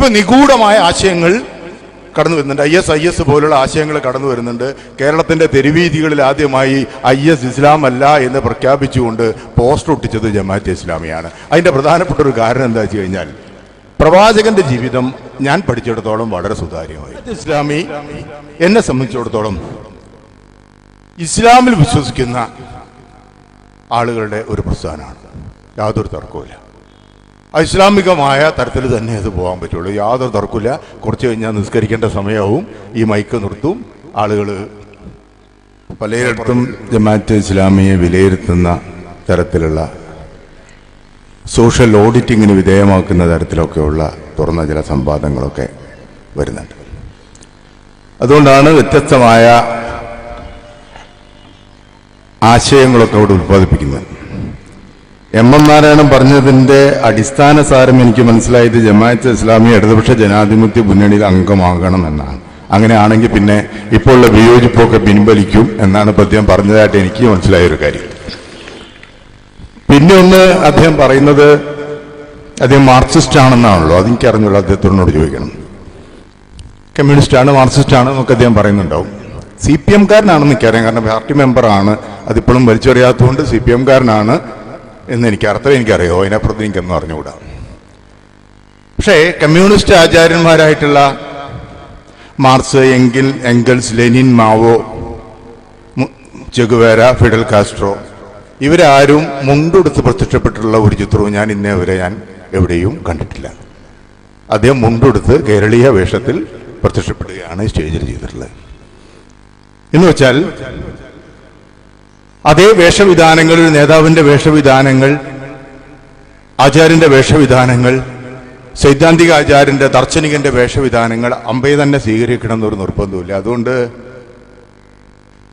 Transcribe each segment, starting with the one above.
ഇപ്പൊ നിഗൂഢമായ ആശയങ്ങൾ കടന്നു വരുന്നുണ്ട്. ഐ എസ് ഐ എസ് പോലുള്ള ആശയങ്ങൾ കടന്നു വരുന്നുണ്ട്. കേരളത്തിന്റെ തെരുവീതികളിൽ ആദ്യമായി ഐ എസ് ഇസ്ലാം അല്ല എന്ന് പ്രഖ്യാപിച്ചുകൊണ്ട് പോസ്റ്റർ ഒട്ടിച്ചത് ജമാഅത്തെ ഇസ്ലാമിയാണ്. അതിന്റെ പ്രധാനപ്പെട്ട ഒരു കാരണം എന്താ വെച്ച് കഴിഞ്ഞാൽ പ്രവാചകന്റെ ജീവിതം ഞാൻ പഠിച്ചിടത്തോളം വളരെ സുതാര്യമായി. ഇസ്ലാമി എന്നെ സംബന്ധിച്ചിടത്തോളം ഇസ്ലാമിൽ വിശ്വസിക്കുന്ന ആളുകളുടെ ഒരു പ്രസ്ഥാനമാണ്. യാതൊരു തർക്കവുമില്ല. ഐസ്ലാമികമായ തരത്തിൽ തന്നെ അത് പോകാൻ പറ്റുള്ളൂ. യാതൊരു തർക്കമില്ല കുറച്ച് കഴിഞ്ഞാൽ നിസ്കരിക്കേണ്ട സമയവും ഈ മൈക്ക് നിർത്തും. ആളുകൾ പലയിടത്തും ജമാഅത്ത് ഇസ്ലാമിയെ വിലയിരുത്തുന്ന തരത്തിലുള്ള സോഷ്യൽ ഓഡിറ്റിങ്ങിന് വിധേയമാക്കുന്ന തരത്തിലൊക്കെയുള്ള തുറന്ന ചില സംവാദങ്ങളൊക്കെ വരുന്നുണ്ട്. അതുകൊണ്ടാണ് വ്യത്യസ്തമായ ആശയങ്ങളൊക്കെ അവിടെ ഉത്പാദിപ്പിക്കുന്നത്. എം എം നാരായണൻ പറഞ്ഞതിന്റെ അടിസ്ഥാന സാരം എനിക്ക് മനസ്സിലായത് ജമാഅത്ത് ഇസ്ലാമി ഇടതുപക്ഷ ജനാധിപത്യ മുന്നണിയിൽ അംഗമാകണം എന്നാണ്. അങ്ങനെയാണെങ്കിൽ പിന്നെ ഇപ്പോൾ ഉള്ള വിയോജിപ്പൊക്കെ പിൻവലിക്കും എന്നാണ് ഇപ്പൊ അദ്ദേഹം പറഞ്ഞതായിട്ട് എനിക്ക് മനസ്സിലായ ഒരു കാര്യം. പിന്നെ ഒന്ന് അദ്ദേഹം പറയുന്നത് അദ്ദേഹം മാർക്സിസ്റ്റ് ആണെന്നാണല്ലോ അതെനിക്ക് അറിഞ്ഞുള്ളൂ അദ്ദേഹത്തിനോട് ചോദിക്കണം. കമ്മ്യൂണിസ്റ്റ് ആണ് മാർക്സിസ്റ്റ് ആണ് എന്നൊക്കെ അദ്ദേഹം പറയുന്നുണ്ടാവും. സി പി എംകാരനാണെന്ന് എനിക്കറിയാം. കാരണം പാർട്ടി മെമ്പറാണ്. അതിപ്പോഴും വലിച്ചറിയാത്തതുകൊണ്ട് സി പി എംകാരനാണ് എന്ന് എനിക്ക് അർത്ഥം എനിക്കറിയോ അതിനപ്പുറത്ത് എനിക്കൊന്നും അറിഞ്ഞുകൂടാ. പക്ഷേ കമ്മ്യൂണിസ്റ്റ് ആചാര്യന്മാരായിട്ടുള്ള മാർസ് എങ്കിൽ Engels Lenin Mao Che Guevara Fidel Castro ഇവരാരും മുണ്ടെടുത്ത് പ്രത്യക്ഷപ്പെട്ടിട്ടുള്ള ഒരു ചിത്രവും ഞാൻ ഇന്നേ വരെ ഞാൻ എവിടെയും കണ്ടിട്ടില്ല. അദ്ദേഹം മുണ്ടെടുത്ത് കേരളീയ വേഷത്തിൽ പ്രത്യക്ഷപ്പെടുകയാണ് സ്റ്റേജിൽ ചെയ്തിട്ടുള്ളത്. എന്ന് വെച്ചാൽ അതേ വേഷവിധാനങ്ങൾ ഒരു നേതാവിന്റെ വേഷവിധാനങ്ങൾ ആചാര്യന്റെ വേഷവിധാനങ്ങൾ സൈദ്ധാന്തിക ആചാര്യന്റെ ദാർശനികന്റെ വേഷവിധാനങ്ങൾ അമ്പയെ തന്നെ സ്വീകരിക്കണം എന്നൊരു നിർബന്ധമില്ല അതുകൊണ്ട്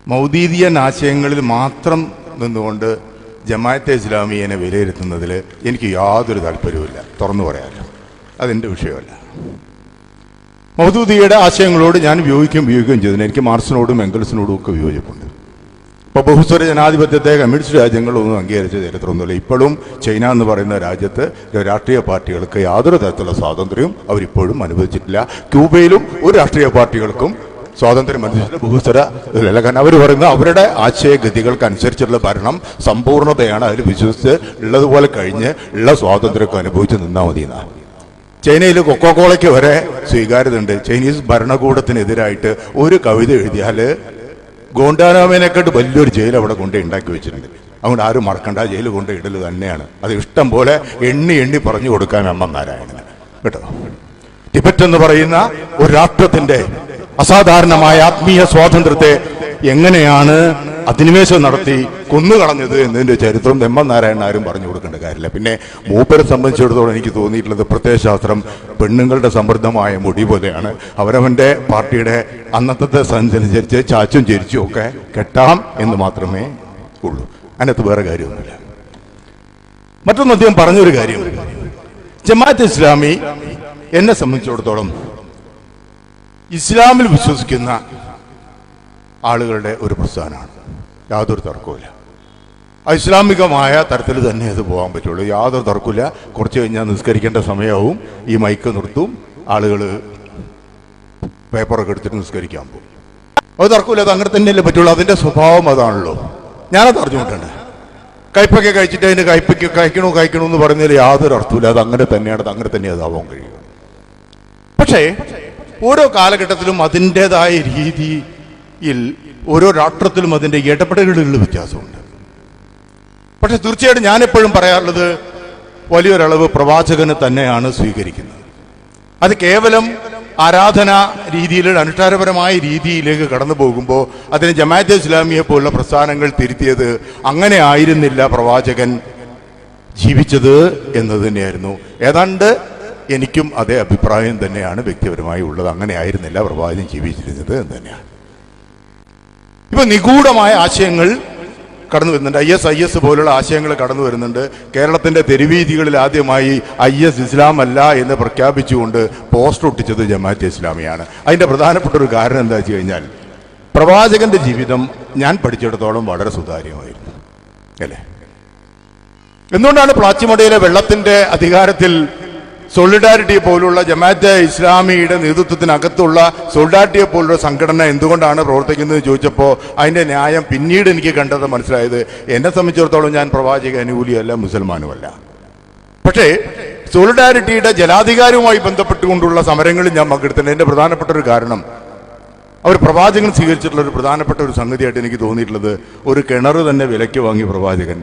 മൗദീദിയൻ ആശയങ്ങളിൽ മാത്രം നിന്നുകൊണ്ട് ജമാഅത്തെ ഇസ്ലാമിയനെ വിലയിരുത്തുന്നതിൽ എനിക്ക് യാതൊരു താല്പര്യവുമില്ല. തുറന്നു പറയാമല്ലോ അതെന്റെ വിഷയമല്ല. മൗദൂദിയുടെ ആശയങ്ങളോട് ഞാൻ വിയോജിക്കുകയും ഉപയോഗിക്കുകയും ചെയ്തിരുന്നു എനിക്ക് മാർസിനോടും എംഗൽസിനോടും ഒക്കെ വിയോജിപ്പുണ്ട്. ഇപ്പോൾ ബഹുസ്വര ജനാധിപത്യത്തെ കമ്മ്യൂണിസ്റ്റ് രാജ്യങ്ങളൊന്നും അംഗീകരിച്ച ചരിത്രമൊന്നുമില്ല ഇപ്പോഴും ചൈന എന്ന് പറയുന്ന രാജ്യത്ത് രാഷ്ട്രീയ പാർട്ടികൾക്ക് യാതൊരു തരത്തിലുള്ള സ്വാതന്ത്ര്യവും അവരിപ്പോഴും അനുവദിച്ചിട്ടില്ല. ക്യൂബയിലും ഒരു രാഷ്ട്രീയ പാർട്ടികൾക്കും സ്വാതന്ത്ര്യം അനുസരിച്ചിട്ട് ബഹുസ്വര ഇതിലല്ല കാരണം അവർ പറയുന്നത് അവരുടെ ആശയഗതികൾക്ക് അനുസരിച്ചുള്ള ഭരണം സമ്പൂർണതയാണ് അതിൽ വിശ്വസിച്ച് ഉള്ളതുപോലെ കഴിഞ്ഞ് ഉള്ള സ്വാതന്ത്ര്യമൊക്കെ അനുഭവിച്ച് നിന്നാൽ മതി എന്നാണ് ചൈനയിൽ കൊക്കോകോളയ്ക്ക് വരെ സ്വീകാര്യതയുണ്ട്. ചൈനീസ് ഭരണകൂടത്തിനെതിരായിട്ട് ഒരു കവിത എഴുതിയാൽ ഗോണ്ടാനാമേനെക്കാട്ട് വലിയൊരു ജയിൽ അവിടെ കൊണ്ട് ഉണ്ടാക്കി വെച്ചിട്ടുണ്ട്. അതുകൊണ്ട് ആരും മറക്കണ്ട ജയിൽ കൊണ്ട് ഇടൽ തന്നെയാണ്. അത് ഇഷ്ടം പോലെ എണ്ണി എണ്ണി പറഞ്ഞു കൊടുക്കാൻ അമ്മ നാരായണന്. കേട്ടോ? ടിബറ്റ് എന്ന് പറയുന്ന ഒരു രാഷ്ട്രത്തിന്റെ അസാധാരണമായ ആത്മീയ സ്വാതന്ത്ര്യത്തെ എങ്ങനെയാണ് അധിനിവേശം നടത്തി കൊന്നുകളഞ്ഞത് എന്നതിന്റെ ചരിത്രം എം നാരായണൻ ആരും പറഞ്ഞു കൊടുക്കേണ്ട കാര്യമില്ല. പിന്നെ മൂപ്പരെ സംബന്ധിച്ചിടത്തോളം എനിക്ക് തോന്നിയിട്ടുള്ളത് പ്രത്യയശാസ്ത്രം പെണ്ണുങ്ങളുടെ സമൃദ്ധമായ മുടി പോലെയാണ്. അവരവന്റെ പാർട്ടിയുടെ അന്നത്തെ സഞ്ചരിച്ച് ചാച്ചും ചരിച്ചും ഒക്കെ കെട്ടാം എന്ന് മാത്രമേ ഉള്ളൂ. അതിനകത്ത് വേറെ കാര്യമൊന്നുമില്ല. മറ്റൊന്ന് അദ്ദേഹം പറഞ്ഞൊരു കാര്യം. ജമാഅത്ത് ഇസ്ലാമി എന്നെ സംബന്ധിച്ചിടത്തോളം ഇസ്ലാമിൽ വിശ്വസിക്കുന്ന ആളുകളുടെ ഒരു പ്രസ്ഥാനമാണ്. യാതൊരു തർക്കവുമില്ല. ഐസ്ലാമികമായ തരത്തിൽ തന്നെ അത് പോകാൻ പറ്റുള്ളൂ. യാതൊരു തർക്കമില്ല കുറച്ച് കഴിഞ്ഞാൽ നിസ്കരിക്കേണ്ട സമയവും ഈ മൈക്ക് നിർത്തും. ആളുകൾ പേപ്പറൊക്കെ എടുത്തിട്ട് നിസ്കരിക്കാൻ പോകും. അത് തർക്കമില്ല അത് അങ്ങനെ തന്നെയല്ലേ പറ്റുള്ളൂ. അതിന്റെ സ്വഭാവം അതാണല്ലോ. ഞാനത് അറിഞ്ഞുകൊണ്ടാണ്. കയ്പൊക്കെ കഴിച്ചിട്ട് അതിന് കയ്പയ്ക്ക് കഴിക്കണോ കഴിക്കണോ എന്ന് പറയുന്നതിൽ യാതൊരു അർത്ഥമില്ല അത് അങ്ങനെ തന്നെയാണ്. അത് അങ്ങനെ തന്നെ അതാവാൻ കഴിയും. പക്ഷേ ഓരോ കാലഘട്ടത്തിലും അതിന്റെതായ രീതിയിൽ ഓരോ രാഷ്ട്രത്തിലും അതിന്റെ ഇടപെടലുകളിൽ വ്യത്യാസമുണ്ട്. പക്ഷെ തീർച്ചയായിട്ടും ഞാൻ എപ്പോഴും പറയാറുള്ളത് വലിയൊരളവ് പ്രവാചകന് തന്നെയാണ് സ്വീകരിക്കുന്നത്. അത് കേവലം ആരാധന രീതിയിൽ അനുഷ്ഠാനപരമായ രീതിയിലേക്ക് കടന്നു പോകുമ്പോൾ അതിന് ജമാഅത്തെ ഇസ്ലാമിയെ പോലുള്ള പ്രസ്ഥാനങ്ങൾ തിരുത്തിയത് അങ്ങനെ ആയിരുന്നില്ല പ്രവാചകൻ ജീവിച്ചത് എന്നത് തന്നെയായിരുന്നു. ഏതാണ്ട് എനിക്കും അതേ അഭിപ്രായം തന്നെയാണ് വ്യക്തിപരമായി ഉള്ളത്. അങ്ങനെ ആയിരുന്നില്ല പ്രവാചകൻ ജീവിച്ചിരുന്നത് എന്ന് തന്നെയാണ്. ഇപ്പൊ നിഗൂഢമായ ആശയങ്ങൾ കടന്നു വരുന്നുണ്ട്. ഐ എസ് ഐ എസ് പോലുള്ള ആശയങ്ങൾ കടന്നു വരുന്നുണ്ട്. കേരളത്തിന്റെ തെരുവീതികളിൽ ആദ്യമായി ഐ എസ് ഇസ്ലാം അല്ല എന്ന് പ്രഖ്യാപിച്ചുകൊണ്ട് പോസ്റ്റർ ഒട്ടിച്ചത് ജമാഅത്തെ ഇസ്ലാമിയാണ്. അതിന്റെ പ്രധാനപ്പെട്ട ഒരു കാരണം എന്താ വെച്ച് കഴിഞ്ഞാൽ പ്രവാചകന്റെ ജീവിതം ഞാൻ പഠിച്ചിടത്തോളം വളരെ സുതാര്യമായിരുന്നു. അല്ലേ? എന്തുകൊണ്ടാണ് പ്ലാച്ചിമടയിലെ വെള്ളത്തിന്റെ അധികാരത്തിൽ സോളിഡാരിറ്റി പോലുള്ള ജമാഅത്തെ ഇസ്ലാമിയുടെ നേതൃത്വത്തിനകത്തുള്ള സോളിഡാരിറ്റിയെ പോലുള്ള സംഘടന എന്തുകൊണ്ടാണ് പ്രവർത്തിക്കുന്നത് ചോദിച്ചപ്പോൾ അതിന്റെ ന്യായം പിന്നീട് എനിക്ക് കണ്ടത് മനസ്സിലായത് എന്നെ സംബന്ധിച്ചിടത്തോളം ഞാൻ പ്രവാചക അനുകൂലിയല്ല മുസൽമാനുമല്ല. പക്ഷേ സോളിഡാരിറ്റിയുടെ ജലാധികാരവുമായി ബന്ധപ്പെട്ടുകൊണ്ടുള്ള സമരങ്ങളിൽ ഞാൻ പങ്കെടുത്തിട്ടുണ്ട്. എന്റെ പ്രധാനപ്പെട്ട ഒരു കാരണം അവർ പ്രവാചകൻ സ്വീകരിച്ചിട്ടുള്ള ഒരു പ്രധാനപ്പെട്ട ഒരു സംഗതിയായിട്ട് എനിക്ക് തോന്നിയിട്ടുള്ളത് ഒരു കിണർ തന്നെ വിലയ്ക്ക് വാങ്ങി പ്രവാചകൻ.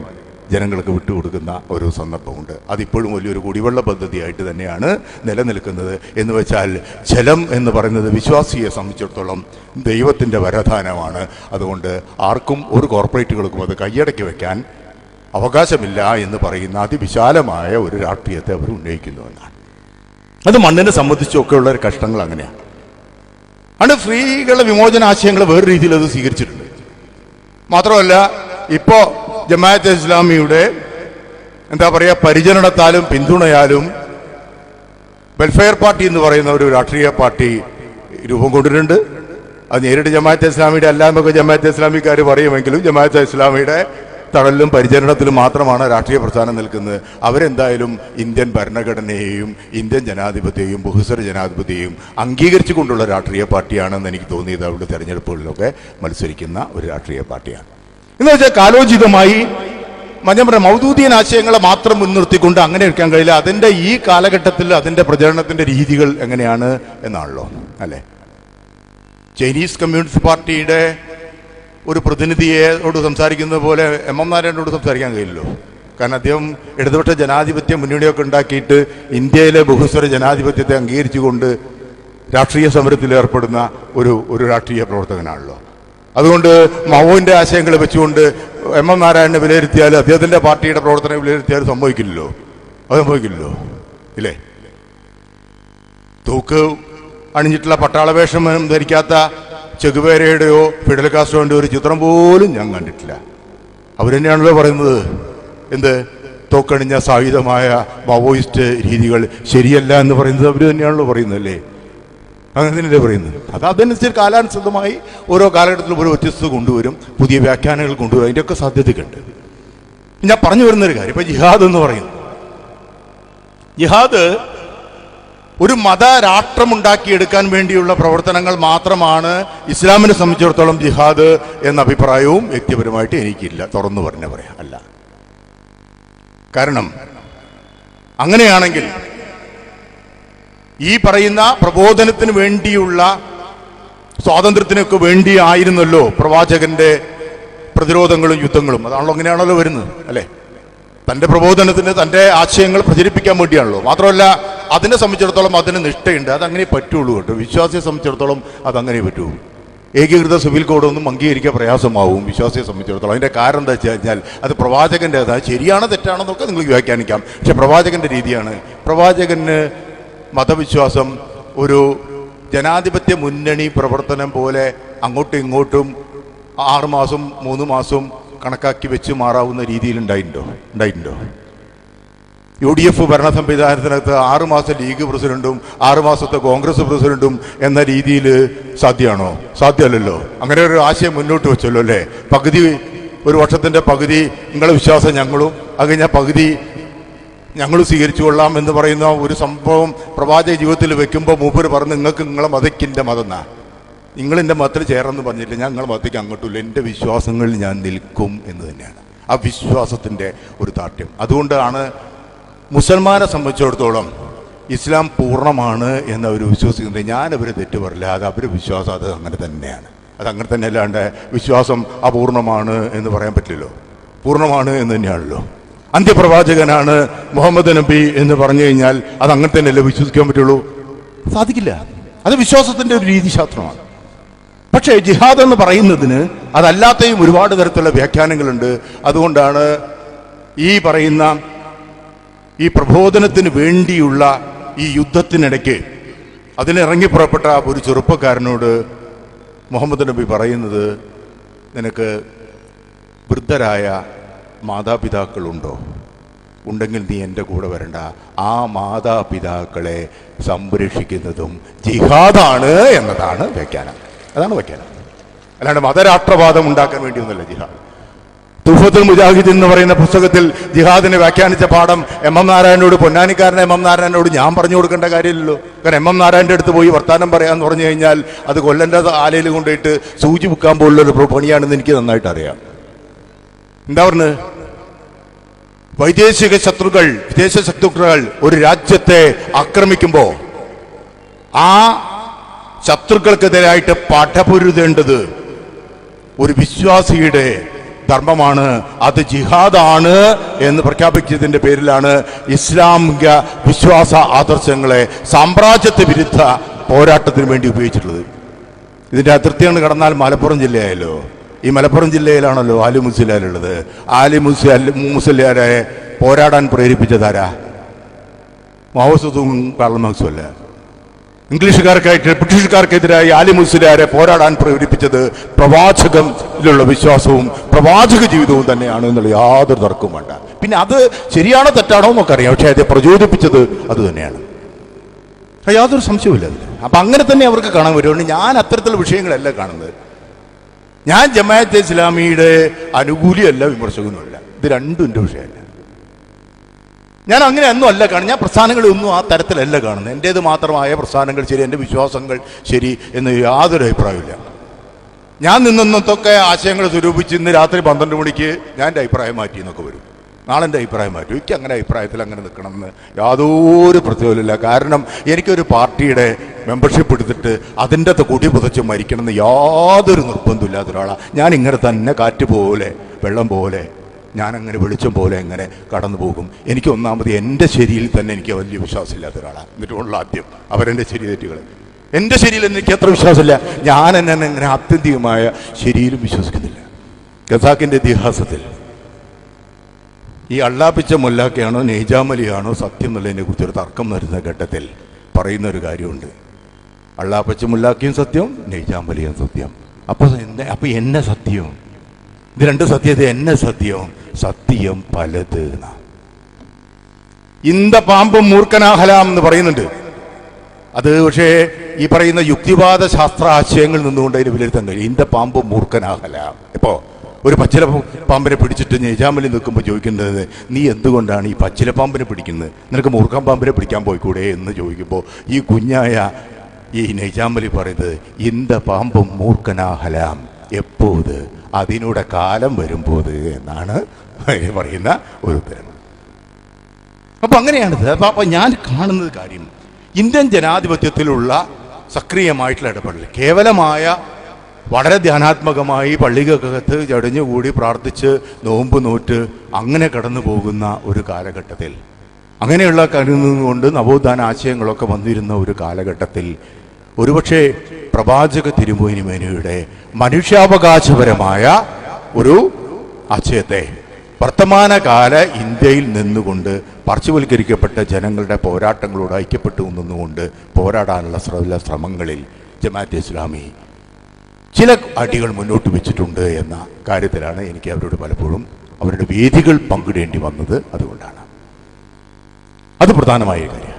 ജനങ്ങൾക്ക് വിട്ടുകൊടുക്കുന്ന ഒരു സന്ദർഭമുണ്ട്. അതിപ്പോഴും വലിയൊരു കുടിവെള്ള പദ്ധതിയായിട്ട് തന്നെയാണ് നിലനിൽക്കുന്നത്. എന്ന് വെച്ചാൽ ജലം എന്ന് പറയുന്നത് വിശ്വാസിയെ സംബന്ധിച്ചിടത്തോളം ദൈവത്തിന്റെ വരദാനമാണ്. അതുകൊണ്ട് ആർക്കും ഒരു കോർപ്പറേറ്റുകൾക്കും അത് കൈയടക്കി വയ്ക്കാൻ അവകാശമില്ല എന്ന് പറയുന്ന അതിവിശാലമായ ഒരു രാഷ്ട്രീയത്തെ അവർ ഉന്നയിക്കുന്നു എന്നാണ്. അത് മണ്ണിനെ സംബന്ധിച്ചൊക്കെയുള്ള കഷ്ടങ്ങൾ അങ്ങനെയാണ്. ആണ് സ്ത്രീകളുടെ വിമോചനാശയങ്ങൾ വേറെ രീതിയിൽ അത് സ്വീകരിച്ചിട്ടുണ്ട്. മാത്രമല്ല ഇപ്പോ ജമാഅത്തെ ഇസ്ലാമിയുടെ എന്താ പറയുക പരിചരണത്താലും പിന്തുണയാലും വെൽഫെയർ പാർട്ടി എന്ന് പറയുന്ന ഒരു രാഷ്ട്രീയ പാർട്ടി രൂപം കൊണ്ടിട്ടുണ്ട്. അത് നേരിട്ട് ജമാഅത്തെ ഇസ്ലാമിയുടെ അല്ല എന്നൊക്കെ ജമാഅത്തെ ഇസ്ലാമിക്കാർ പറയുമെങ്കിലും ജമാഅത്തെ ഇസ്ലാമിയുടെ തണലിലും പരിചരണത്തിലും മാത്രമാണ് രാഷ്ട്രീയ പ്രസ്ഥാനം നിൽക്കുന്നത്. അവരെന്തായാലും ഇന്ത്യൻ ഭരണഘടനയെയും ഇന്ത്യൻ ജനാധിപത്യയും ബഹുസ്വര ജനാധിപത്യയും അംഗീകരിച്ചു കൊണ്ടുള്ള രാഷ്ട്രീയ പാർട്ടിയാണെന്ന് എനിക്ക് തോന്നിയത് അവരുടെ തെരഞ്ഞെടുപ്പുകളിലൊക്കെ മത്സരിക്കുന്ന ഒരു രാഷ്ട്രീയ പാർട്ടിയാണ്. എന്ന് വെച്ചാൽ കാലോചിതമായി മഞ്ഞപ്പറ മൗദൂദിയൻ ആശയങ്ങളെ മാത്രം മുൻനിർത്തിക്കൊണ്ട് അങ്ങനെ എടുക്കാൻ കഴിയില്ല. അതിന്റെ ഈ കാലഘട്ടത്തിൽ അതിന്റെ പ്രചരണത്തിന്റെ രീതികൾ എങ്ങനെയാണ് എന്നാണല്ലോ അല്ലേ? ചൈനീസ് കമ്മ്യൂണിസ്റ്റ് പാർട്ടിയുടെ ഒരു പ്രതിനിധിയോട് സംസാരിക്കുന്നത് പോലെ എം എം നാരായണനോട് സംസാരിക്കാൻ കഴിയില്ലല്ലോ. കാരണം അദ്ദേഹം ഇടതുപക്ഷ ജനാധിപത്യ മുന്നണിയൊക്കെ ഉണ്ടാക്കിയിട്ട് ഇന്ത്യയിലെ ബഹുസ്വര ജനാധിപത്യത്തെ അംഗീകരിച്ചുകൊണ്ട് രാഷ്ട്രീയ സമരത്തിൽ ഏർപ്പെടുന്ന ഒരു ഒരു രാഷ്ട്രീയ പ്രവർത്തകനാണല്ലോ. അതുകൊണ്ട് മാവോന്റെ ആശയങ്ങൾ വെച്ചുകൊണ്ട് എം എം നാരായണനെ വിലയിരുത്തിയാൽ അദ്ദേഹത്തിന്റെ പാർട്ടിയുടെ പ്രവർത്തനം വിലയിരുത്തിയാൽ സംഭവിക്കില്ലല്ലോ. അത് സംഭവിക്കില്ലല്ലോ. ഇല്ലേ? തൂക്ക് അണിഞ്ഞിട്ടുള്ള പട്ടാളവേഷം ധരിക്കാത്ത ചെഗുവേരയുടെയോ ഫിഡൽ കാസ്ട്രോന്റെ ഒരു ചിത്രം പോലും ഞാൻ കണ്ടിട്ടില്ല. അവരെന്നെയാണല്ലോ പറയുന്നത്? എന്ത്? തോക്കണിഞ്ഞ സായുധമായ മാവോയിസ്റ്റ് രീതികൾ ശരിയല്ല എന്ന് പറയുന്നത് അവർ തന്നെയാണല്ലോ പറയുന്നത് അങ്ങനെ തന്നെയല്ലേ പറയുന്നത്? അത് അതനുസരിച്ച് കാലാനുസൃതമായി ഓരോ കാലഘട്ടത്തിലും ഓരോ വ്യത്യസ്തത കൊണ്ടുവരും പുതിയ വ്യാഖ്യാനങ്ങൾ കൊണ്ടുവരും അതിന്റെയൊക്കെ സാധ്യതയുണ്ട് ഞാൻ പറഞ്ഞു വരുന്നൊരു കാര്യം ഇപ്പൊ ജിഹാദ് എന്ന് പറയുന്നു. ജിഹാദ് ഒരു മത രാഷ്ട്രമുണ്ടാക്കിയെടുക്കാൻ വേണ്ടിയുള്ള പ്രവർത്തനങ്ങൾ മാത്രമാണ് ഇസ്ലാമിനെ സംബന്ധിച്ചിടത്തോളം ജിഹാദ് എന്ന അഭിപ്രായവും വ്യക്തിപരമായിട്ട് എനിക്കില്ല. തുറന്നു പറഞ്ഞ പറയാം. അല്ല. കാരണം അങ്ങനെയാണെങ്കിൽ ഈ പറയുന്ന പ്രബോധനത്തിന് വേണ്ടിയുള്ള സ്വാതന്ത്ര്യത്തിനൊക്കെ വേണ്ടി ആയിരുന്നല്ലോ പ്രവാചകന്റെ പ്രതിരോധങ്ങളും യുദ്ധങ്ങളും. അതാണല്ലോ അങ്ങനെയാണല്ലോ വരുന്നത് അല്ലേ? തന്റെ പ്രബോധനത്തിന് തന്റെ ആശയങ്ങൾ പ്രചരിപ്പിക്കാൻ വേണ്ടിയാണല്ലോ. മാത്രമല്ല അതിനെ സംബന്ധിച്ചിടത്തോളം അതിന് നിഷ്ഠയുണ്ട്. അതങ്ങനെ പറ്റുള്ളൂ കേട്ടോ. വിശ്വാസിയെ സംബന്ധിച്ചിടത്തോളം അതങ്ങനെ പറ്റുള്ളൂ ഏകീകൃത സിവിൽ കോഡ് ഒന്നും അംഗീകരിക്കാൻ പ്രയാസമാവും വിശ്വാസിയെ സംബന്ധിച്ചിടത്തോളം. അതിന്റെ കാരണം എന്താ വെച്ച് കഴിഞ്ഞാൽ അത് പ്രവാചകന്റെ അതാ ശരിയാണോ തെറ്റാണോ എന്നൊക്കെ നിങ്ങൾക്ക് വ്യാഖ്യാനിക്കാം. പക്ഷെ പ്രവാചകന്റെ രീതിയാണ്. പ്രവാചകന് മതവിശ്വാസം ഒരു ജനാധിപത്യ മുന്നണി പ്രവർത്തനം പോലെ അങ്ങോട്ടും ഇങ്ങോട്ടും ആറ് മാസം മൂന്ന് മാസം കണക്കാക്കി വെച്ച് മാറാവുന്ന രീതിയിൽ ഉണ്ടായിട്ടുണ്ടോ ഉണ്ടായിട്ടുണ്ടോ യു ഡി എഫ് ഭരണ സംവിധാനത്തിനകത്ത് ആറുമാസം ലീഗ് പ്രസിഡന്റും ആറ് മാസത്തെ കോൺഗ്രസ് പ്രസിഡന്റും എന്ന രീതിയിൽ സാധ്യമാണോ? സാധ്യമല്ലല്ലോ. അങ്ങനെ ഒരു ആശയം മുന്നോട്ട് വെച്ചല്ലോ അല്ലേ? പകുതി ഒരു വർഷത്തിന്റെ പകുതി നിങ്ങളെ വിശ്വാസം ഞങ്ങളും അത് കഴിഞ്ഞാൽ പകുതി ഞങ്ങൾ സ്വീകരിച്ചു കൊള്ളാം എന്ന് പറയുന്ന ഒരു സംഭവം പ്രവാചക ജീവിതത്തിൽ വെക്കുമ്പോൾ മൂപ്പർ പറഞ്ഞ് നിങ്ങൾക്ക് നിങ്ങളെ മതക്കിന്റെ മതം എന്നാ നിങ്ങൾ എന്റെ മതത്തിൽ ചേർന്ന് പറഞ്ഞില്ല ഞാൻ നിങ്ങളെ മതത്തേക്ക് അങ്ങോട്ടില്ല. എന്റെ വിശ്വാസങ്ങളിൽ ഞാൻ നിൽക്കും എന്ന് തന്നെയാണ്. ആ വിശ്വാസത്തിന്റെ ഒരു താട്ട്യം. അതുകൊണ്ടാണ് മുസൽമാനെ സംബന്ധിച്ചിടത്തോളം ഇസ്ലാം പൂർണമാണ് എന്ന് അവർ വിശ്വസിക്കുന്നത്. ഞാൻ അവരെ തെറ്റ് പറയില്ല. അത് അവരുടെ വിശ്വാസം. അത് അങ്ങനെ തന്നെയാണ്. അത് അങ്ങനെ തന്നെ അല്ലാണ്ട് വിശ്വാസം അപൂർണമാണ് എന്ന് പറയാൻ പറ്റില്ലല്ലോ. പൂർണമാണ് എന്ന് തന്നെയാണല്ലോ. അന്ത്യപ്രവാചകനാണ് മുഹമ്മദ് നബി എന്ന് പറഞ്ഞു കഴിഞ്ഞാൽ അത് അങ്ങനെ തന്നെയല്ലേ വിശ്വസിക്കാൻ പറ്റുള്ളൂ? സാധിക്കില്ല. അത് വിശ്വാസത്തിന്റെ ഒരു രീതിശാസ്ത്രമാണ് പക്ഷേ ജിഹാദ് എന്ന് പറയുന്നതിന് അതല്ലാത്തയും ഒരുപാട് തരത്തിലുള്ള വ്യാഖ്യാനങ്ങളുണ്ട്. അതുകൊണ്ടാണ് ഈ പറയുന്ന ഈ പ്രബോധനത്തിന് വേണ്ടിയുള്ള ഈ യുദ്ധത്തിനിടയ്ക്ക് അതിനിറങ്ങി പുറപ്പെട്ട ഒരു ചെറുപ്പക്കാരനോട് മുഹമ്മദ് നബി പറയുന്നത് നിനക്ക് വൃദ്ധരായ മാതാപിതാക്കളുണ്ടോ? ഉണ്ടെങ്കിൽ നീ എന്റെ കൂടെ വരണ്ട. ആ മാതാപിതാക്കളെ സംരക്ഷിക്കുന്നതും ജിഹാദാണ് എന്നതാണ് വ്യാഖ്യാനം. അതാണ് വ്യാഖ്യാനം. അല്ലാണ്ട് മതരാഷ്ട്രവാദം ഉണ്ടാക്കാൻ വേണ്ടിയൊന്നുമല്ല ജിഹാദ്. തുഫത്തുൽ മുജാഹിദ് എന്ന് പറയുന്ന പുസ്തകത്തിൽ ജിഹാദിനെ വ്യാഖ്യാനിച്ച പാഠം എം എം നാരായണനോട് പൊന്നാനിക്കാരൻ എം എം നാരായണനോട് ഞാൻ പറഞ്ഞു കൊടുക്കേണ്ട കാര്യമില്ലല്ലോ. കാരണം എം എം നാരായണന്റെ അടുത്ത് പോയി വർത്താനം പറയാമെന്ന് പറഞ്ഞു കഴിഞ്ഞാൽ അത് കൊല്ലന്റെ ആലയിൽ കൊണ്ടുപോയിട്ട് സൂചി വിൽക്കാൻ പോലുള്ള ഒരു പണിയാണെന്ന് എനിക്ക് നന്നായിട്ട് അറിയാം എന്താ പറഞ്ഞത്? വൈദേശിക ശത്രുക്കൾ വിദേശ ശത്രുക്കൾ ഒരു രാജ്യത്തെ ആക്രമിക്കുമ്പോ ആ ശത്രുക്കൾക്കെതിരായിട്ട് പടപൊരുതേണ്ടത് ഒരു വിശ്വാസിയുടെ ധർമ്മമാണ് അത് ജിഹാദാണ് എന്ന് പ്രഖ്യാപിച്ചതിന്റെ പേരിലാണ് ഇസ്ലാമിക വിശ്വാസ ആദർശങ്ങളെ സാമ്രാജ്യത്തെ വിരുദ്ധ പോരാട്ടത്തിന് വേണ്ടി ഉപയോഗിച്ചിട്ടുള്ളത്. ഇതിന്റെ അതിർത്തിയാണ് കടന്നാൽ മലപ്പുറം ജില്ലയായല്ലോ. ഈ മലപ്പുറം ജില്ലയിലാണല്ലോ ആലി മുസ്ലിയാരുള്ളത് ആലി മുസ്ലിയാർ മുസ്ലിയാരെ പോരാടാൻ പ്രേരിപ്പിച്ചതാരാ? മാവോസത്തും കാർൾ മാർക്സും ഇംഗ്ലീഷുകാർക്കായിട്ട് ബ്രിട്ടീഷുകാർക്കെതിരായി ആലി മുസ്ലിയാരെ പോരാടാൻ പ്രേരിപ്പിച്ചത് പ്രവാചകത്തിലുള്ള വിശ്വാസവും പ്രവാചക ജീവിതവും തന്നെയാണ് എന്നുള്ള യാതൊരു തർക്കവും വേണ്ട. പിന്നെ അത് ശരിയാണോ തെറ്റാണോ എന്നൊക്കെ പക്ഷേ അത് പ്രചോദിപ്പിച്ചത് അത് തന്നെയാണ്. യാതൊരു സംശയവുമില്ല അതിൽ. അപ്പം അങ്ങനെ തന്നെ അവർക്ക് കാണാൻ വരുവാണ് ഞാൻ അത്തരത്തിലുള്ള വിഷയങ്ങളല്ല കാണുന്നത്. ഞാൻ ജമാഅത്തെ ഇസ്ലാമിയുടെ അനുകൂലിയല്ല വിമർശകനുമല്ല ഇത് രണ്ടും എന്റെ വിഷയമല്ല. ഞാൻ അങ്ങനെ ഒന്നും അല്ല കാണുന്നത്. ഞാൻ പ്രസ്ഥാനങ്ങളൊന്നും ആ തരത്തിലല്ല കാണുന്നത്. എന്റേത് മാത്രമായ പ്രസ്ഥാനങ്ങൾ ശരി എന്റെ വിശ്വാസങ്ങൾ ശരി എന്ന് യാതൊരു അഭിപ്രായമില്ല ഞാൻ നിന്നൊക്കെ ആശയങ്ങൾ സ്വരൂപിച്ച് ഇന്ന് രാത്രി പന്ത്രണ്ട് മണിക്ക് ഞാൻ എന്റെ അഭിപ്രായം മാറ്റി എന്നൊക്കെ വരും. നാളെ എന്റെ അഭിപ്രായം മാറ്റും. എനിക്ക് അങ്ങനെ അഭിപ്രായത്തിൽ അങ്ങനെ നിൽക്കണമെന്ന് യാതൊരു പ്രത്യേകമില്ല കാരണം എനിക്കൊരു പാർട്ടിയുടെ മെമ്പർഷിപ്പ് എടുത്തിട്ട് അതിന്റെ അകത്ത് കൂട്ടി പുതച്ച് മരിക്കണമെന്ന് യാതൊരു നിർബന്ധമില്ലാത്ത ഒരാളാണ് ഞാൻ ഇങ്ങനെ തന്നെ കാറ്റ് പോലെ വെള്ളം പോലെ ഞാനങ്ങനെ വെളിച്ചം പോലെ അങ്ങനെ കടന്നു പോകും. എനിക്ക് ഒന്നാമത് എന്റെ ശരിയിൽ തന്നെ എനിക്ക് വലിയ വിശ്വാസമില്ലാത്ത ഒരാളാണ് എന്നിട്ടുള്ള ആദ്യം അവരെന്റെ ശരി തെറ്റുകൾ എന്റെ ശരിയിൽ എനിക്ക് അത്ര വിശ്വാസമില്ല. ഞാൻ എന്നെ അങ്ങനെ ആത്യന്തികമായ ശരിയിലും വിശ്വസിക്കുന്നില്ല. ഖസാക്കിന്റെ ഇതിഹാസത്തിൽ ഈ അള്ളാപ്പിച്ച മുല്ലാക്കയാണോ നെയ്ജാമലിയാണോ സത്യം എന്നുള്ളതിനെ കുറിച്ചൊരു തർക്കം വരുന്ന ഘട്ടത്തിൽ പറയുന്ന ഒരു കാര്യമുണ്ട്. അള്ളാപ്പച്ച മുല്ലാക്കിയും സത്യം നെയ്ജാമലിയും സത്യം. അപ്പൊ എന്താ അപ്പൊ എന്നെ സത്യം? ഇത് രണ്ട് സത്യത്തെ എന്നെ സത്യം? സത്യം പലത് ഇന്ത പാമ്പും മൂർഖനാഹലാം എന്ന് പറയുന്നുണ്ട്. അത് പക്ഷേ ഈ പറയുന്ന യുക്തിവാദ ശാസ്ത്ര ആശയങ്ങളിൽ നിന്നുകൊണ്ട് അതിന് വിലയിരുത്താൻ കഴിയും. ഇന്ത പാമ്പ് മൂർഖനാഹലാം. ഇപ്പോ ഒരു പച്ചില പാമ്പിനെ പിടിച്ചിട്ട് നിജാമലി നിൽക്കുമ്പോൾ ചോദിക്കേണ്ടത് നീ എന്തുകൊണ്ടാണ് ഈ പച്ചില പാമ്പിനെ പിടിക്കുന്നത്? നിനക്ക് മുറുക്കാൻ പാമ്പിനെ പിടിക്കാൻ പോയിക്കൂടെ എന്ന് ചോദിക്കുമ്പോൾ ഈ കുഞ്ഞായ ഈ നൈജാമലി പറയുന്നത് ഇന്ത പാമ്പും മൂർഖനാഹലാം എപ്പോത്? അതിനൂടെ കാലം വരുമ്പോൾ എന്നാണ് പറയുന്ന ഒരു ഉത്തരം. അപ്പൊ അങ്ങനെയാണിത്. അപ്പം അപ്പൊ ഞാൻ കാണുന്നത് കാര്യം ഇന്ത്യൻ ജനാധിപത്യത്തിലുള്ള സക്രിയമായിട്ടുള്ള ഇടപെടൽ കേവലമായ വളരെ ധ്യാനാത്മകമായി പള്ളികൾക്കകത്ത് ചടിഞ്ഞുകൂടി പ്രാർത്ഥിച്ച് നോമ്പ് നോറ്റ് അങ്ങനെ കടന്നു പോകുന്ന ഒരു കാലഘട്ടത്തിൽ. അങ്ങനെയുള്ള കൊണ്ട് നവോത്ഥാന ആശയങ്ങളൊക്കെ വന്നിരുന്ന ഒരു കാലഘട്ടത്തിൽ ഒരുപക്ഷെ പ്രവാചക തിരുമോനിമേനയുടെ മനുഷ്യാവകാശപരമായ ഒരു ആശയത്തെ വർത്തമാനകാല ഇന്ത്യയിൽ നിന്നുകൊണ്ട് പാർശ്വവൽക്കരിക്കപ്പെട്ട ജനങ്ങളുടെ പോരാട്ടങ്ങളോട് ഐക്യപ്പെട്ടു നിന്നുകൊണ്ട് പോരാടാനുള്ള ശ്രമങ്ങളിൽ ജമാഅത്തെ ഇസ്ലാമി ചില അടികൾ മുന്നോട്ട് വെച്ചിട്ടുണ്ട് എന്ന കാര്യത്തിലാണ് എനിക്ക് അവരോട് പലപ്പോഴും അവരുടെ വേദികൾ പങ്കിടേണ്ടി വന്നത് അതുകൊണ്ടാണ്. അത് പ്രധാനമായ കാര്യം.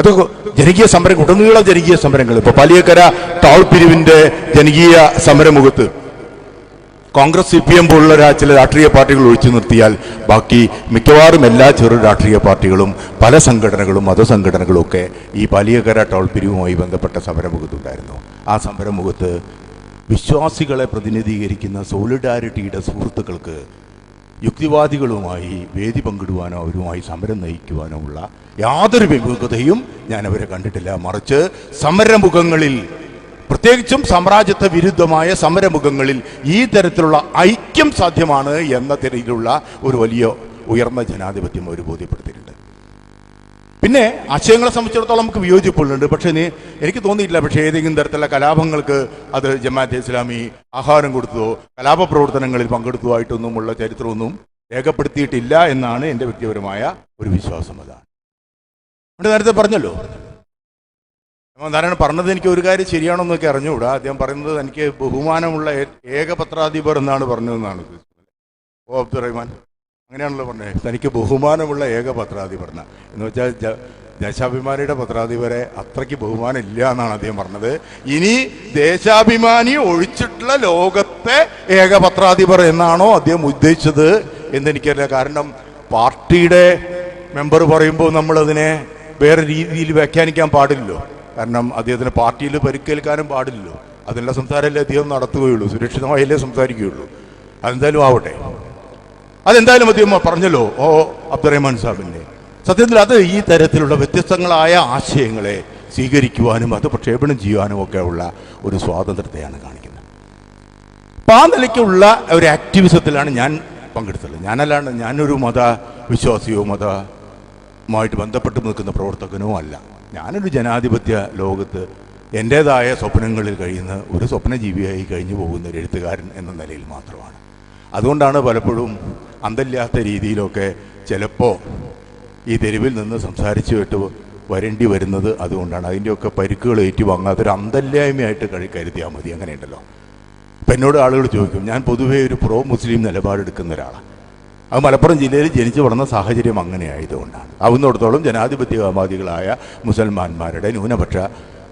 അത് ജനകീയ സമരം ഉടനീളം ജനകീയ സമരങ്ങൾ ഇപ്പൊ പാലിയക്കര താഴ്പിരിവിന്റെ ജനകീയ സമരമുഖത്ത് കോൺഗ്രസ് സി പി എം പോലുള്ള ചില രാഷ്ട്രീയ പാർട്ടികൾ ഒഴിച്ചു നിർത്തിയാൽ ബാക്കി മിക്കവാറും എല്ലാ ചെറു രാഷ്ട്രീയ പാർട്ടികളും പല സംഘടനകളും മതസംഘടനകളും ഒക്കെ ഈ പാലിയക്കര ടോൾ പിരിവുമായി ബന്ധപ്പെട്ട സമരമുഖത്തുണ്ടായിരുന്നു. ആ സമരമുഖത്ത് വിശ്വാസികളെ പ്രതിനിധീകരിക്കുന്ന സോളിഡാരിറ്റിയുടെ സുഹൃത്തുക്കൾക്ക് യുക്തിവാദികളുമായി വേദി പങ്കിടുവാനോ അവരുമായി സമരം നയിക്കുവാനോ ഉള്ള യാതൊരു വിമുഖതയും ഞാൻ അവരെ കണ്ടിട്ടില്ല. മറിച്ച് സമരമുഖങ്ങളിൽ പ്രത്യേകിച്ചും സാമ്രാജ്യത്വ വിരുദ്ധമായ സമരമുഖങ്ങളിൽ ഈ തരത്തിലുള്ള ഐക്യം സാധ്യമാണ് എന്ന തരത്തിലുള്ള ഒരു വലിയ ഉയർന്ന ജനാധിപത്യം അവർ ബോധ്യപ്പെടുത്തിയിട്ടുണ്ട്. പിന്നെ ആശയങ്ങളെ സംബന്ധിച്ചിടത്തോളം നമുക്ക് വിയോജിപ്പുള്ളുണ്ട് പക്ഷേ നീ എനിക്ക് തോന്നിയിട്ടില്ല. പക്ഷേ ഏതെങ്കിലും തരത്തിലുള്ള കലാപങ്ങൾക്ക് അത് ജമാഅത്തെ ഇസ്ലാമി ആഹാരം കൊടുത്തതോ കലാപ പ്രവർത്തനങ്ങളിൽ പങ്കെടുത്തതോ ആയിട്ടൊന്നുമുള്ള ചരിത്രമൊന്നും രേഖപ്പെടുത്തിയിട്ടില്ല എന്നാണ് എന്റെ വ്യക്തിപരമായ ഒരു വിശ്വാസം അതാണ്. ഇവിടെ നേരത്തെ പറഞ്ഞല്ലോ. നാരായണ പറഞ്ഞത് എനിക്ക് ഒരു കാര്യം ശരിയാണോന്നൊക്കെ അറിഞ്ഞുകൂടാ. അദ്ദേഹം പറയുന്നത് എനിക്ക് ബഹുമാനമുള്ള ഏക പത്രാധിപർ എന്നാണ് പറഞ്ഞതെന്നാണ് ഓ അബ്ദുറഹ്മാൻ. അങ്ങനെയാണല്ലോ പറഞ്ഞത് തനിക്ക് ബഹുമാനമുള്ള ഏക പത്രാധിപർണ എന്ന് വെച്ചാൽ ദേശാഭിമാനിയുടെ പത്രാധിപരെ അത്രയ്ക്ക് ബഹുമാനം ഇല്ല എന്നാണ് അദ്ദേഹം പറഞ്ഞത്. ഇനി ദേശാഭിമാനി ഒഴിച്ചിട്ടുള്ള ലോകത്തെ ഏക പത്രാധിപർ എന്നാണോ അദ്ദേഹം ഉദ്ദേശിച്ചത് എന്നെനിക്കറിയില്ല. കാരണം പാർട്ടിയുടെ മെമ്പർ പറയുമ്പോൾ നമ്മളതിനെ വേറെ രീതിയിൽ വ്യാഖ്യാനിക്കാൻ പാടില്ലല്ലോ. കാരണം അദ്ദേഹത്തിന് പാർട്ടിയിൽ പരിക്കേൽക്കാനും പാടില്ലല്ലോ. അതിനുള്ള സംസാരമല്ലേ അദ്ദേഹം നടത്തുകയുള്ളൂ. സുരക്ഷിതമായല്ലേ സംസാരിക്കുകയുള്ളൂ. അതെന്തായാലും ആവട്ടെ. അതെന്തായാലും അദ്ദേഹം പറഞ്ഞല്ലോ ഓ അബ്ദുറഹ്മാൻ സാഹിബിന്റെ സത്യത്തിൽ അത് ഈ തരത്തിലുള്ള വ്യത്യസ്തങ്ങളായ ആശയങ്ങളെ സ്വീകരിക്കുവാനും അത് പ്രക്ഷേപണം ചെയ്യുവാനും ഒക്കെ ഉള്ള ഒരു സ്വാതന്ത്ര്യത്തെയാണ് കാണിക്കുന്നത്. അപ്പം ആ നിലയ്ക്കുള്ള ഒരു ആക്ടിവിസത്തിലാണ് ഞാൻ പങ്കെടുത്തുള്ളത് ഞാനല്ലാണ്ട് ഞാനൊരു മത വിശ്വാസിയോ മതമായിട്ട് ബന്ധപ്പെട്ട് നിൽക്കുന്ന പ്രവർത്തകനോ അല്ല. ഞാനൊരു ജനാധിപത്യ ലോകത്ത് എന്റേതായ സ്വപ്നങ്ങളിൽ കഴിയുന്ന ഒരു സ്വപ്നജീവിയായി കഴിഞ്ഞു പോകുന്ന ഒരു എഴുത്തുകാരൻ എന്ന നിലയിൽ മാത്രമാണ്. അതുകൊണ്ടാണ് പലപ്പോഴും അന്തല്ലാത്ത രീതിയിലൊക്കെ ചിലപ്പോൾ ഈ തെരുവിൽ നിന്ന് സംസാരിച്ചു വിട്ട് വരേണ്ടി വരുന്നത് അതുകൊണ്ടാണ്. അതിന്റെയൊക്കെ പരിക്കുകൾ ഏറ്റുവാങ്ങാത്തൊരു അന്തല്ലായ്മയായിട്ട് കഴി കരുതിയാൽ മതി. അങ്ങനെയുണ്ടല്ലോ. ഇപ്പം എന്നോട് ആളുകൾ ചോദിക്കും ഞാൻ പൊതുവേ ഒരു പ്രോ മുസ്ലിം നിലപാടെടുക്കുന്ന ഒരാളാണ് അത് മലപ്പുറം ജില്ലയിൽ ജനിച്ചു വളർന്ന സാഹചര്യം അങ്ങനെ ആയതുകൊണ്ടാണ് ആവുന്നിടത്തോളം ജനാധിപത്യവാദികളായ മുസൽമാന്മാരുടെ ന്യൂനപക്ഷ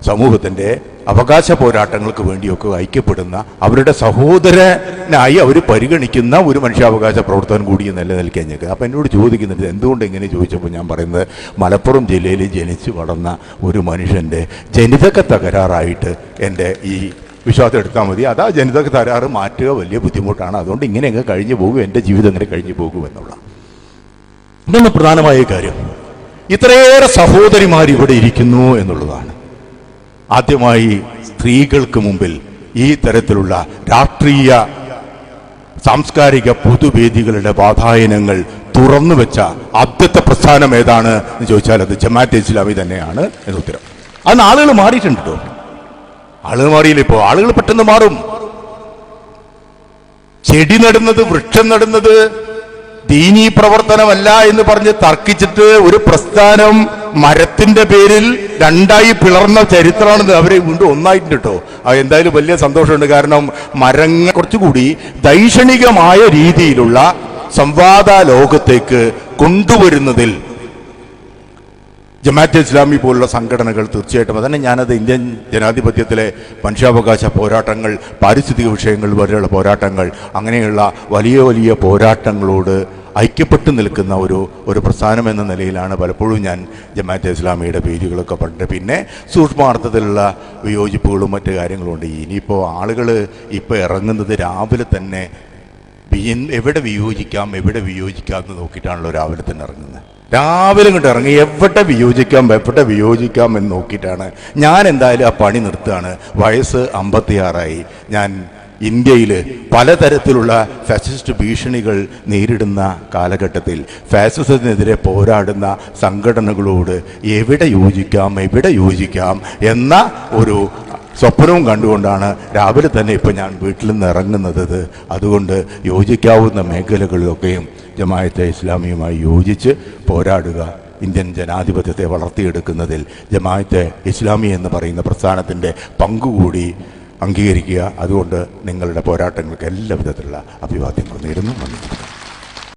സമൂഹത്തിന്റെ അവകാശ പോരാട്ടങ്ങൾക്ക് വേണ്ടിയൊക്കെ ഐക്യപ്പെടുന്ന അവരുടെ സഹോദരനായി അവർ പരിഗണിക്കുന്ന ഒരു മനുഷ്യാവകാശ പ്രവർത്തനം കൂടി നിലനിൽക്കാൻ ഞങ്ങൾക്ക്. അപ്പം എന്നോട് ചോദിക്കുന്നുണ്ട് എന്തുകൊണ്ട് ഇങ്ങനെ ചോദിച്ചപ്പോൾ ഞാൻ പറയുന്നത് മലപ്പുറം ജില്ലയിൽ ജനിച്ചു വളർന്ന ഒരു മനുഷ്യന്റെ ജനിതക തകരാറായിട്ട് എന്റെ ഈ വിശ്വാസം എടുത്താൽ മതി. അതാ ജനിതക തകരാറ് മാറ്റുക വലിയ ബുദ്ധിമുട്ടാണ്. അതുകൊണ്ട് ഇങ്ങനെ അങ്ങ് കഴിഞ്ഞു പോകും എന്റെ ജീവിതം ഇങ്ങനെ കഴിഞ്ഞു പോകും എന്നുള്ള ഇതൊന്ന് പ്രധാനമായ കാര്യം. ഇത്രയേറെ സഹോദരിമാർ ഇവിടെ ഇരിക്കുന്നു എന്നുള്ളതാണ്. ആദ്യമായി സ്ത്രീകൾക്ക് മുമ്പിൽ ഈ തരത്തിലുള്ള രാഷ്ട്രീയ സാംസ്കാരിക പൊതുവേദികളുടെ വാതായനങ്ങൾ തുറന്നു വെച്ച ആദ്യത്തെ പ്രസ്ഥാനം ഏതാണ് എന്ന് ചോദിച്ചാൽ അത് ജമാഅത്തെ ഇസ്ലാമി തന്നെയാണ് എന്ന ഉത്തരം. അന്ന് ആളുകൾ മാറിയിട്ടുണ്ട് കേട്ടോ. ആളുകൾ മാറിയില്ല ഇപ്പോ ആളുകൾ പെട്ടെന്ന് മാറും. ചെടി നടുന്നത് വൃക്ഷം നടുന്നത് ദീനീ പ്രവർത്തനമല്ല എന്ന് പറഞ്ഞ് തർക്കിച്ചിട്ട് ഒരു പ്രസ്ഥാനം മരത്തിന്റെ പേരിൽ രണ്ടായി പിളർന്ന ചരിത്രമാണെന്ന് അവരെ വീണ്ടും ഒന്നായിട്ടുണ്ട് കേട്ടോ. എന്തായാലും വലിയ സന്തോഷമുണ്ട്. കാരണം മരങ്ങൾ കുറച്ചുകൂടി ദൈക്ഷണികമായ രീതിയിലുള്ള സംവാദ ലോകത്തേക്ക് കൊണ്ടുവരുന്നതിൽ ജമാഅത്തെ ഇസ്ലാമി പോലുള്ള സംഘടനകൾ തീർച്ചയായിട്ടും അതന്നെ ഞാനത് ഇന്ത്യൻ ജനാധിപത്യത്തിലെ മനുഷ്യാവകാശ പോരാട്ടങ്ങൾ പാരിസ്ഥിതിക വിഷയങ്ങൾ വരെയുള്ള പോരാട്ടങ്ങൾ അങ്ങനെയുള്ള വലിയ വലിയ പോരാട്ടങ്ങളോട് ഐക്യപ്പെട്ടു നിൽക്കുന്ന ഒരു ഒരു പ്രസ്ഥാനം എന്ന നിലയിലാണ് പലപ്പോഴും ഞാൻ ജമാഅത്തെ ഇസ്ലാമിയുടെ പേരുകളൊക്കെ പണ്ട് പിന്നെ സൂക്ഷ്മാർത്ഥത്തിലുള്ള വിയോജിപ്പുകളും മറ്റു കാര്യങ്ങളും ഉണ്ട് ഇനിയിപ്പോൾ ആളുകൾ ഇപ്പോൾ ഇറങ്ങുന്നത് രാവിലെ തന്നെ എവിടെ വിയോജിക്കാം എവിടെ വിയോജിക്കാം എന്ന് നോക്കിയിട്ടാണല്ലോ രാവിലെ തന്നെ ഇറങ്ങുന്നത്. രാവിലെ ഇങ്ങോട്ട് ഇറങ്ങി എവിടെ വിയോജിക്കാം എവിടെ വിയോജിക്കാം എന്ന് നോക്കിയിട്ടാണ് ഞാൻ എന്തായാലും ആ പണി നിർത്തുകയാണ്. വയസ്സ് അമ്പത്തിയാറായി. ഞാൻ ഇന്ത്യയിൽ പലതരത്തിലുള്ള ഫാസിസ്റ്റ് ഭീഷണികൾ നേരിടുന്ന കാലഘട്ടത്തിൽ ഫാസിസത്തിനെതിരെ പോരാടുന്ന സംഘടനകളോട് എവിടെ യോജിക്കാം എവിടെ യോജിക്കാം എന്ന ഒരു സ്വപ്നവും കണ്ടുകൊണ്ടാണ് രാവിലെ തന്നെ ഇപ്പം ഞാൻ വീട്ടിൽ നിന്ന് ഇറങ്ങുന്നത്. അതുകൊണ്ട് യോജിക്കാവുന്ന മേഖലകളിലൊക്കെയും ജമായത്തെ ഇസ്ലാമിയുമായി യോജിച്ച് പോരാടുക. ഇന്ത്യൻ ജനാധിപത്യത്തെ വളർത്തിയെടുക്കുന്നതിൽ ജമായത്തെ ഇസ്ലാമി എന്ന് പറയുന്ന പ്രസ്ഥാനത്തിന്റെ പങ്കുകൂടി അംഗീകരിക്കുക. അതുകൊണ്ട് നിങ്ങളുടെ പോരാട്ടങ്ങൾക്ക് എല്ലാ വിധത്തിലുള്ള അഭിവാദ്യങ്ങളും നേരുന്നു. നന്ദി.